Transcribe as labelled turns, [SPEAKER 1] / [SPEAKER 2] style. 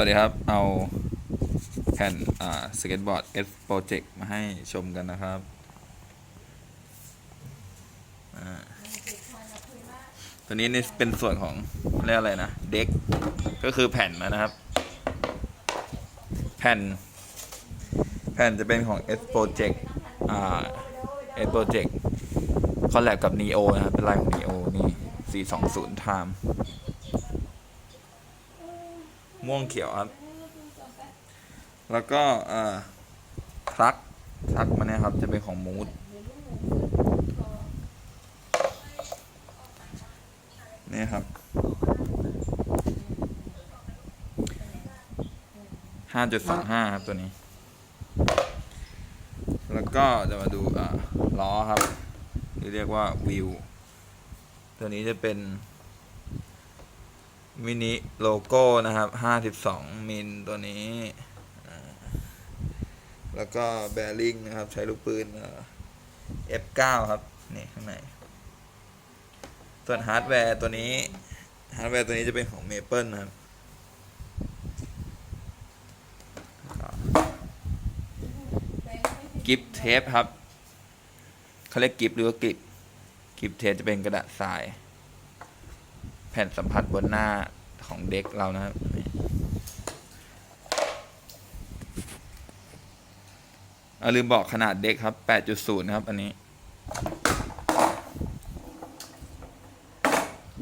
[SPEAKER 1] วัสดีครับ เอาแผ่นสเก็ตบอร์ด S Project มาให้ชมกันนะครับอ่าตัวนี้นี่เป็นส่วนของเรียกอะไรนะ เด็ก ก็คือแผ่นมานะครับ แผ่น แผ่นจะเป็นของ S Project อ่า S Project คอลแลบกับ Neo นะครับ เป็นลายของ Neo นี่ 420 Time ม่วงเขียวครับ แล้วก็เอ่อพลักพลักมันนี่ยครับจะเป็นของมูดนี่ครับห้าจุดสองห้าครับตัวนี้ แล้วก็จะมาดูล้อครับที่เรียกว่าวิว ตัวนี้จะเป็น มินิโลโก้นะครับ 52 มิลตัวนี้ แล้วก็แบริ่งนะครับ ใช้ลูกปืน F9 ครับ นี่ ข้างใน ส่วนฮาร์ดแวร์ตัวนี้ ฮาร์ดแวร์ตัวนี้จะเป็นของ Maple นะครับกิฟเทปครับเขาเรียกกิฟหรือว่ากิฟกิฟเทปจะเป็นกระดาษทราย ผ่นสัมผัสบนหน้าของเด็กเรานะครับอลืมบอกขนาดเด็กครับ 8.0 นะครับ อันนี้